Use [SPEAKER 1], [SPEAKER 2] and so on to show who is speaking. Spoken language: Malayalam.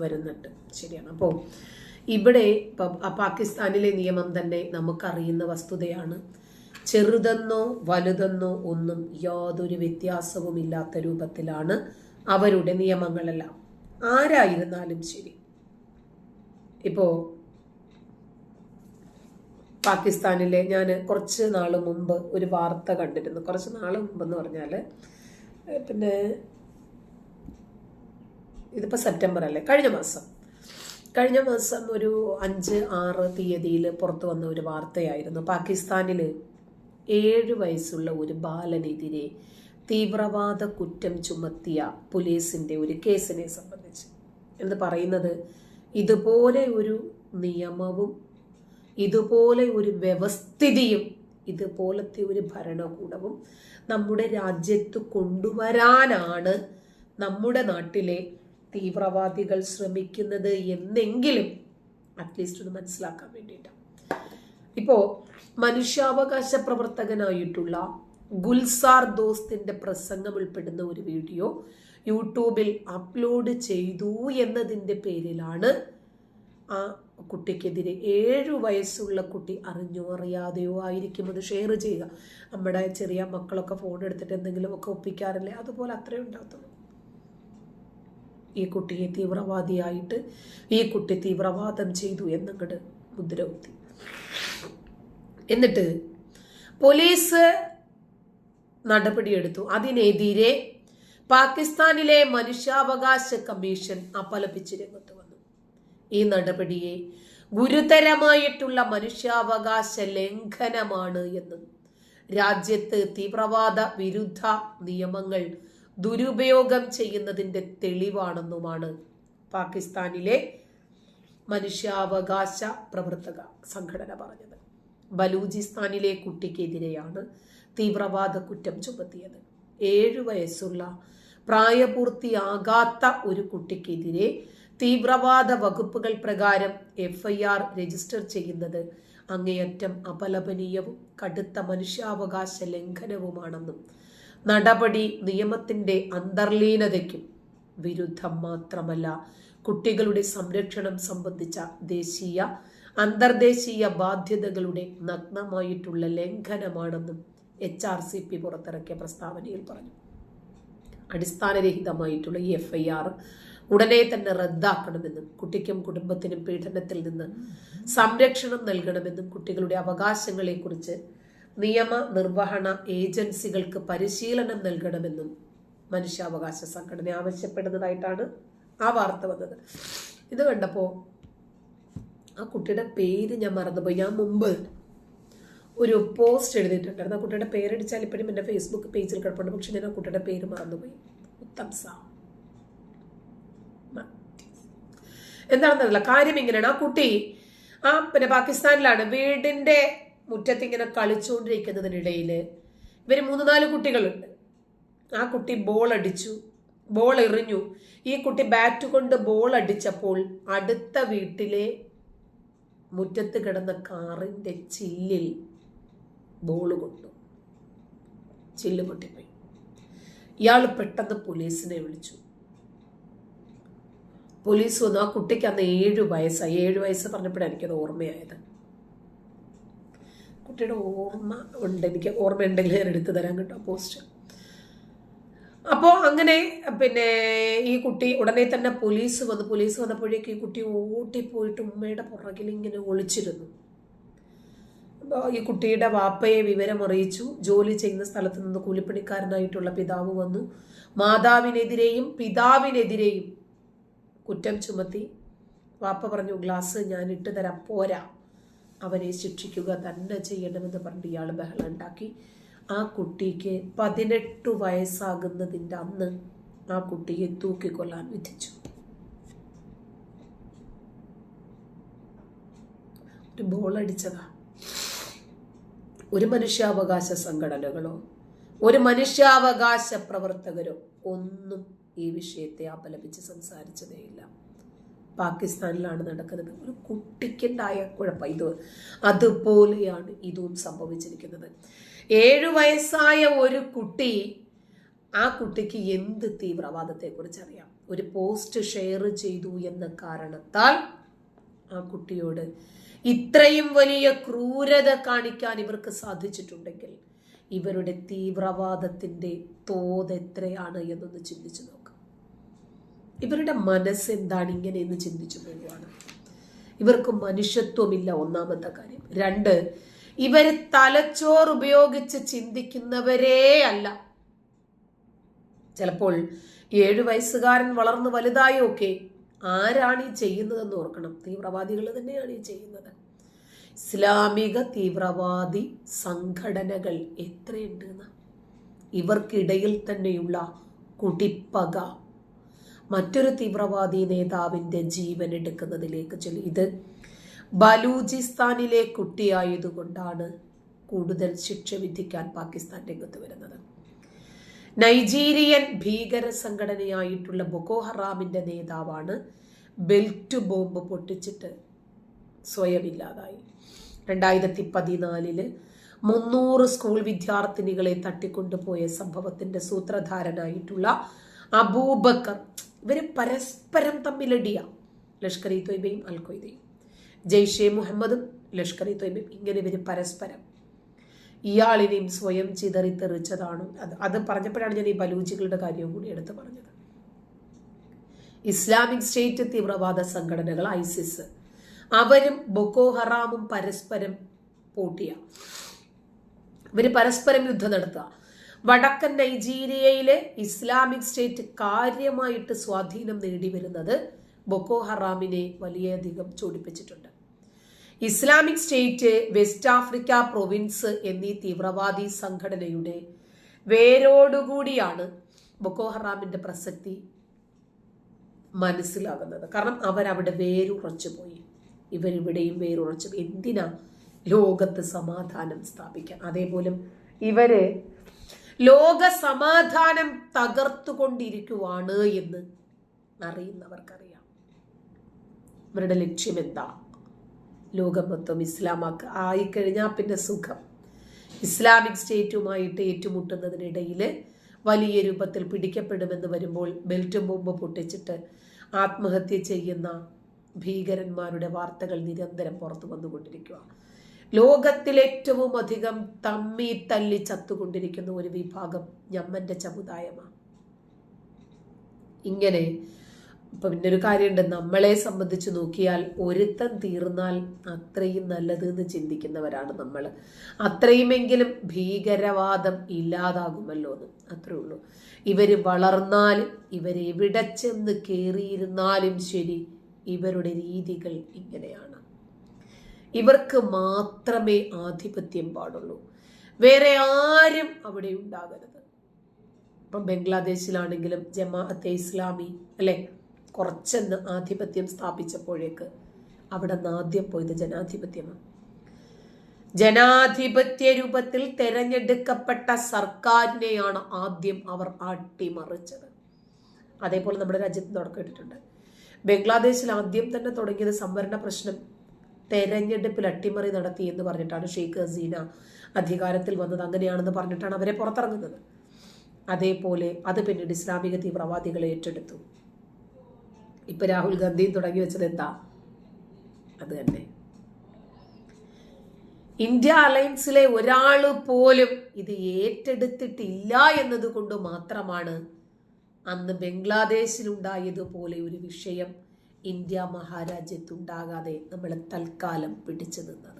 [SPEAKER 1] വരുന്നുണ്ട്. ശരിയാണ്. അപ്പോൾ ഇവിടെ പാകിസ്ഥാനിലെ നിയമം തന്നെ നമുക്കറിയുന്ന വസ്തുതയാണ്. ചെറുതെന്നോ വലുതെന്നോ ഒന്നും യാതൊരു വ്യത്യാസവുമില്ലാത്ത രൂപത്തിലാണ് അവരുടെ നിയമങ്ങളെല്ലാം. ആരായിരുന്നാലും ശരി. ഇപ്പോ പാകിസ്ഥാനിലെ ഞാൻ കുറച്ച് നാൾ മുമ്പ് ഒരു വാർത്ത കണ്ടിരുന്നു. കുറച്ച് നാൾ മുമ്പെന്ന് പറഞ്ഞാൽ പിന്നെ ഇതിപ്പോൾ സെപ്റ്റംബർ അല്ലേ? കഴിഞ്ഞ മാസം. കഴിഞ്ഞ മാസം ഒരു അഞ്ച് ആറ് തീയതിയിൽ പുറത്തു വന്ന ഒരു വാർത്തയായിരുന്നു. പാകിസ്ഥാനിൽ ഏഴ് വയസ്സുള്ള ഒരു ബാലനെതിരെ തീവ്രവാദ കുറ്റം ചുമത്തിയ പോലീസിന്റെ ഒരു കേസിനെ സംബന്ധിച്ച്. എന്ന് പറയുന്നത് ഇതുപോലെ ഒരു നിയമവും ഇതുപോലെ ഒരു വ്യവസ്ഥിതിയും ഇതുപോലത്തെ ഒരു ഭരണകൂടവും നമ്മുടെ രാജ്യത്ത് കൊണ്ടുവരാനാണ് നമ്മുടെ നാട്ടിലെ തീവ്രവാദികൾ ശ്രമിക്കുന്നത് എന്നെങ്കിലും അറ്റ്ലീസ്റ്റ് ഒന്ന് മനസ്സിലാക്കാൻ വേണ്ടിയിട്ടാണ് ഇപ്പോൾ മനുഷ്യാവകാശ പ്രവർത്തകനായിട്ടുള്ള ഗുൽസാർ ദോസ്തിന്റെ പ്രസംഗം ഉൾപ്പെടുന്ന ഒരു വീഡിയോ യൂട്യൂബിൽ അപ്ലോഡ് ചെയ്തു എന്നതിന്റെ പേരിലാണ് ആ കുട്ടിക്കെതിരെ ഏഴു വയസ്സുള്ള കുട്ടി അറിഞ്ഞോ അറിയാതെയോ ആയിരിക്കും അത് ഷെയർ ചെയ്യുക. നമ്മുടെ ചെറിയ മക്കളൊക്കെ ഫോൺ എടുത്തിട്ട് എന്തെങ്കിലുമൊക്കെ ഒപ്പിക്കാറില്ലേ? അതുപോലെ അത്രേ ഉണ്ടാകത്തുള്ളൂ. ഈ കുട്ടിയെ തീവ്രവാദിയായിട്ട് ഈ കുട്ടി തീവ്രവാദം ചെയ്തു എന്നങ്ങട് മുദ്ര കുത്തി എന്നിട്ട് പോലീസ് നടപടിയെടുത്തു. അതിനെതിരെ പാകിസ്ഥാനിലെ മനുഷ്യാവകാശ കമ്മീഷൻ അപലപിച്ച് രംഗത്ത് വന്നു. ഈ നടപടിയെ ഗുരുതരമായിട്ടുള്ള മനുഷ്യാവകാശ ലംഘനമാണ് എന്നും രാജ്യത്ത് തീവ്രവാദ വിരുദ്ധ നിയമങ്ങൾ ദുരുപയോഗം ചെയ്യുന്നതിന്റെ തെളിവാണെന്നുമാണ് പാകിസ്ഥാനിലെ മനുഷ്യാവകാശ പ്രവർത്തക സംഘടന പറഞ്ഞത്. ബലൂചിസ്ഥാനിലെ കുട്ടിക്കെതിരെയാണ് തീവ്രവാദ കുറ്റം ചുമത്തിയത്. ഏഴു വയസ്സുള്ള പ്രായപൂർത്തിയാകാത്ത ഒരു കുട്ടിക്കെതിരെ തീവ്രവാദ വകുപ്പുകൾ പ്രകാരം എഫ് ഐ ആർ രജിസ്റ്റർ ചെയ്യുന്നത് അങ്ങേയറ്റം അപലപനീയവും കടുത്ത മനുഷ്യാവകാശ ലംഘനവുമാണെന്നും നടപടി നിയമത്തിന്റെ അന്തർലീനതയ്ക്കും വിരുദ്ധം മാത്രമല്ല. കുട്ടികളുടെ സംരക്ഷണം സംബന്ധിച്ച ദേശീയ അന്തർദേശീയ ബാധ്യതകളുടെ നഗ്നമായിട്ടുള്ള ലംഘനമാണെന്നും എച്ച് ആർ സി പി പുറത്തിറക്കിയ പ്രസ്താവനയിൽ പറഞ്ഞു. അടിസ്ഥാനരഹിതമായിട്ടുള്ള ഈ എഫ് ഐ ആർ ഉടനെ തന്നെ റദ്ദാക്കണമെന്നും കുട്ടിക്കും കുടുംബത്തിനും പീഡനത്തിൽ നിന്ന് സംരക്ഷണം നൽകണമെന്നും കുട്ടികളുടെ അവകാശങ്ങളെക്കുറിച്ച് നിയമ നിർവഹണ ഏജൻസികൾക്ക് പരിശീലനം നൽകണമെന്നും മനുഷ്യാവകാശ സംഘടന ആവശ്യപ്പെടുന്നതായിട്ടാണ് ആ വാർത്ത വന്നത്. ഇത് കണ്ടപ്പോൾ ആ കുട്ടിയുടെ പേര് ഞാൻ മറന്നുപോയി. ഞാൻ മുമ്പ് ഒരു പോസ്റ്റ് എഴുതിയിട്ടുണ്ടായിരുന്നു. ആ കുട്ടിയുടെ പേരടിച്ചാൽ ഇപ്പോഴും എന്റെ ഫേസ്ബുക്ക് പേജിൽ കിടപ്പുണ്ട്. പക്ഷെ ഞാൻ ആ കുട്ടിയുടെ പേര് മറന്നുപോയി. ഉത്തം സാ. എന്താണെന്നറിയില്ല. കാര്യം ഇങ്ങനെയാണ്. ആ കുട്ടി ആ പിന്നെ പാകിസ്ഥാനിലാണ്. വീടിന്റെ മുറ്റത്ത് ഇങ്ങനെ കളിച്ചുകൊണ്ടിരിക്കുന്നതിനിടയിൽ ഇവർ മൂന്ന് നാല് കുട്ടികളുണ്ട്. ആ കുട്ടി ബോൾ അടിച്ചു. ബോൾ എറിഞ്ഞു. ഈ കുട്ടി ബാറ്റ് കൊണ്ട് ബോൾ അടിച്ചപ്പോൾ അടുത്ത വീട്ടിലെ മുറ്റത്ത് കിടന്ന കാറിന്റെ ചില്ലിൽ ബോൾ കൊണ്ടു. ചില്ല് പൊട്ടിപ്പോയി. ഇയാൾ പെട്ടെന്ന് പോലീസിനെ വിളിച്ചു. പോലീസ് വന്നു. ആ കുട്ടിക്ക് അന്ന് ഏഴു വയസ്സായി. ഏഴു വയസ്സ് പറഞ്ഞപ്പോഴാണ് എനിക്കത് ഓർമ്മയായത്. കുട്ടിയുടെ ഓർമ്മ ഉണ്ട്. എനിക്ക് ഓർമ്മയുണ്ടെങ്കിൽ ഞാൻ എടുത്തു തരാൻ കേട്ടോ പോസ്റ്റ് അപ്പോൾ അങ്ങനെ പിന്നെ ഈ കുട്ടി ഉടനെ തന്നെ പോലീസ് വന്നു. പോലീസ് വന്നപ്പോഴേക്കും ഈ കുട്ടി ഓട്ടിപ്പോയിട്ട് ഉമ്മയുടെ പുറകിൽ ഇങ്ങനെ ഒളിച്ചിരുന്നു. അപ്പോൾ ഈ കുട്ടിയുടെ വാപ്പയെ വിവരം അറിയിച്ചു. ജോലി ചെയ്യുന്ന സ്ഥലത്ത് നിന്ന് കൂലിപ്പണിക്കാരനായിട്ടുള്ള പിതാവ് വന്നു. മാതാവിനെതിരെയും പിതാവിനെതിരെയും കുറ്റം ചുമത്തി. വാപ്പ പറഞ്ഞു ഗ്ലാസ് ഞാൻ ഇട്ട് തരാം. പോരാ. അവനെ ശിക്ഷിക്കുക തന്നെ ചെയ്യണമെന്ന് പറഞ്ഞിട്ട് ഇയാൾ ബഹളം ഉണ്ടാക്കി ആ കുട്ടിക്ക് പതിനെട്ട് വയസ്സാകുന്നതിന്റെ അന്ന് ആ കുട്ടിയെ തൂക്കിക്കൊല്ലാൻ വിധിച്ചു. ഒരു ബോൾ ഒരു മനുഷ്യാവകാശ സംഘടനകളോ ഒരു മനുഷ്യാവകാശ പ്രവർത്തകരോ ഒന്നും ഈ വിഷയത്തെ അപലപിച്ച് സംസാരിച്ചതേയില്ല. പാകിസ്ഥാനിലാണ് നടക്കുന്നത്. ഒരു കുട്ടിക്കുണ്ടായ കുഴപ്പം ഇത്. അതുപോലെയാണ് ഇതും സംഭവിച്ചിരിക്കുന്നത്. ഏഴു വയസ്സായ ഒരു കുട്ടി ആ കുട്ടിക്ക് എന്ത് തീവ്രവാദത്തെക്കുറിച്ച് അറിയാം ഒരു പോസ്റ്റ് ഷെയർ ചെയ്തു എന്ന കാരണത്താൽ ആ കുട്ടിയോട് ഇത്രയും വലിയ ക്രൂരത കാണിക്കാൻ ഇവർക്ക് സാധിച്ചിട്ടുണ്ടെങ്കിൽ ഇവരുടെ തീവ്രവാദത്തിന്റെ തോത് എത്രയാണ് എന്നൊന്ന് ചിന്തിച്ചു ഇവരുടെ മനസ്സ് എന്താണ് ഇങ്ങനെ എന്ന് ചിന്തിച്ചു പോവുകയാണ്. ഇവർക്ക് മനുഷ്യത്വമില്ല ഒന്നാമത്തെ കാര്യം. രണ്ട് ഇവർ തലച്ചോർ ഉപയോഗിച്ച് ചിന്തിക്കുന്നവരേ അല്ല. ചിലപ്പോൾ ഏഴു വയസ്സുകാരൻ വളർന്ന് വലുതായൊക്കെ ആരാണ് ഈ ചെയ്യുന്നതെന്ന് ഓർക്കണം. തീവ്രവാദികൾ തന്നെയാണ് ഈ ചെയ്യുന്നത്. ഇസ്ലാമിക തീവ്രവാദി സംഘടനകൾ എത്രയുണ്ട് ഇവർക്കിടയിൽ തന്നെയുള്ള കുടിപ്പക മറ്റൊരു തീവ്രവാദി നേതാവിന്റെ ജീവൻ എടുക്കുന്നതിലേക്ക് ചൊല്ലി. ഇത് ബലൂചിസ്ഥാനിലെ കുട്ടിയായതുകൊണ്ടാണ് കൂടുതൽ ശിക്ഷ വിധിക്കാൻ പാകിസ്ഥാൻ രംഗത്ത് വരുന്നത്. നൈജീരിയൻ ഭീകര സംഘടനയായിട്ടുള്ള ബൊക്കോ ഹറാമിന്റെ നേതാവാണ് ബെൽറ്റ് ബോംബ് പൊട്ടിച്ചിട്ട് സ്വയം ഇല്ലാതായി രണ്ടായിരത്തി പതിനാലിൽ മുന്നൂറ് സ്കൂൾ വിദ്യാർത്ഥിനികളെ തട്ടിക്കൊണ്ടുപോയ സംഭവത്തിന്റെ സൂത്രധാരനായിട്ടുള്ള അബൂബക്കർ ഇവർ പരസ്പരം തമ്മിലടിയ ലഷ്കർ ഇ തൊയ്ബയും അൽ ഖ്വയ്ദയും ജെയ്ഷെ മുഹമ്മദും ലഷ്കർ ഇ തൊയ്ബയും ഇങ്ങനെ ഇവർ പരസ്പരം. ഇയാളിനെയും സ്വയം ചിതറിത്തെറിച്ചതാണ് അത്. അത് പറഞ്ഞപ്പോഴാണ് ഞാൻ ഈ ബലൂജികളുടെ കാര്യവും കൂടി എടുത്തു പറഞ്ഞത്. ഇസ്ലാമിക് സ്റ്റേറ്റ് തീവ്രവാദ സംഘടനകൾ ഐസിസ് അവരും ബൊക്കോ ഹറാമും പരസ്പരം പോട്ടിയ. ഇവർ പരസ്പരം യുദ്ധം നടത്തുക. വടക്കൻ നൈജീരിയയിലെ ഇസ്ലാമിക് സ്റ്റേറ്റ് കാര്യമായിട്ട് സ്വാധീനം നേടി വരുന്നത് ബൊക്കോ ഹറാമിനെ വലിയധികം ചൂടിപ്പിച്ചിട്ടുണ്ട്. Islamic State West Africa province എന്നീ തീവ്രവാദി സംഘടനയുടെ വേരോടുകൂടിയാണ് ബൊക്കോ ഹറാമിന്റെ പ്രസക്തി മനസ്സിലാകുന്നത്. കാരണം അവരവിടെ വേരുറച്ചു പോയി. ഇവരിവിടെയും വേരുറച്ചു. എന്തിനാ ലോകത്ത് സമാധാനം സ്ഥാപിക്കാൻ? അതേപോലെ ഇവർ ലോക സമാധാനം തകർത്തുകൊണ്ടിരിക്കുവാണ് എന്ന് അറിയുന്നവർക്കറിയാം. ഇവരുടെ ലക്ഷ്യം എന്താ ലോകം മൊത്തം ഇസ്ലാമാക്ക ആയിക്കഴിഞ്ഞാൽ പിന്നെ സുഖം. ഇസ്ലാമിക് സ്റ്റേറ്റുമായിട്ട് ഏറ്റുമുട്ടുന്നതിനിടയിൽ വലിയ രൂപത്തിൽ പിടിക്കപ്പെടുമെന്ന് വരുമ്പോൾ ബെൽറ്റ് ബോംബ് പൊട്ടിച്ചിട്ട് ആത്മഹത്യ ചെയ്യുന്ന ഭീകരന്മാരുടെ വാർത്തകൾ നിരന്തരം പുറത്തു വന്നുകൊണ്ടിരിക്കുക ലോകത്തിലേറ്റവും അധികം തമ്മി തല്ലി ചത്തുകൊണ്ടിരിക്കുന്ന ഒരു വിഭാഗം ഞമ്മന്റെ സമുദായമാണ് ഇങ്ങനെ ഇപ്പൊ പിന്നൊരു കാര്യമുണ്ട്. നമ്മളെ സംബന്ധിച്ച് നോക്കിയാൽ ഒരുത്തൻ തീർന്നാൽ അത്രയും നല്ലത് എന്ന് ചിന്തിക്കുന്നവരാണ് നമ്മൾ അത്രയുമെങ്കിലും ഭീകരവാദം ഇല്ലാതാകുമല്ലോ എന്ന് അത്രേ ഉള്ളൂ. ഇവർ വളർന്നാലും ഇവരെവിടെ ചെന്ന് കയറിയിരുന്നാലും ശരി ഇവരുടെ രീതികൾ ഇങ്ങനെയാണ്. ഇവർക്ക് മാത്രമേ ആധിപത്യം പാടുള്ളൂ. വേറെ ആരും അവിടെ ഉണ്ടാകരുത്. ഇപ്പം ബംഗ്ലാദേശിലാണെങ്കിലും ജമാഅത്തെ ഇസ്ലാമി അല്ലെ? കുറച്ചെന്ന് ആധിപത്യം സ്ഥാപിച്ചപ്പോഴേക്ക് അവിടെ നിന്ന് ആദ്യം പോയത് ജനാധിപത്യമാണ്. ജനാധിപത്യ രൂപത്തിൽ തെരഞ്ഞെടുക്കപ്പെട്ട സർക്കാരിനെയാണ് ആദ്യം അവർ അട്ടിമറിച്ചത്. അതേപോലെ നമ്മുടെ രാജ്യത്ത് തുടക്കം ഇട്ടിട്ടുണ്ട് ബംഗ്ലാദേശിൽ ആദ്യം തന്നെ തുടങ്ങിയത് സംവരണ പ്രശ്നം തെരഞ്ഞെടുപ്പിൽ അട്ടിമറി നടത്തി എന്ന് പറഞ്ഞിട്ടാണ് ഷെയ്ഖ് ഹസീന അധികാരത്തിൽ വന്നത്. അങ്ങനെയാണെന്ന് പറഞ്ഞിട്ടാണ് അവരെ പുറത്തിറങ്ങുന്നത്. അതേപോലെ അത് പിന്നീട് ഇസ്ലാമിക തീവ്രവാദികൾ ഏറ്റെടുത്തു. ഇപ്പൊ രാഹുൽ ഗാന്ധിയും തുടങ്ങി വെച്ചത് എന്താ? അത് തന്നെ. ഇന്ത്യ അലയൻസിലെ ഒരാൾ പോലും ഇത് ഏറ്റെടുത്തിട്ടില്ല എന്നതുകൊണ്ട് മാത്രമാണ് അന്ന് ബംഗ്ലാദേശിലുണ്ടായതുപോലെ ഒരു വിഷയം ഇന്ത്യ മഹാരാജ്യത്തുണ്ടാകാതെ നമ്മൾ തൽക്കാലം പിടിച്ചു നിന്നത്.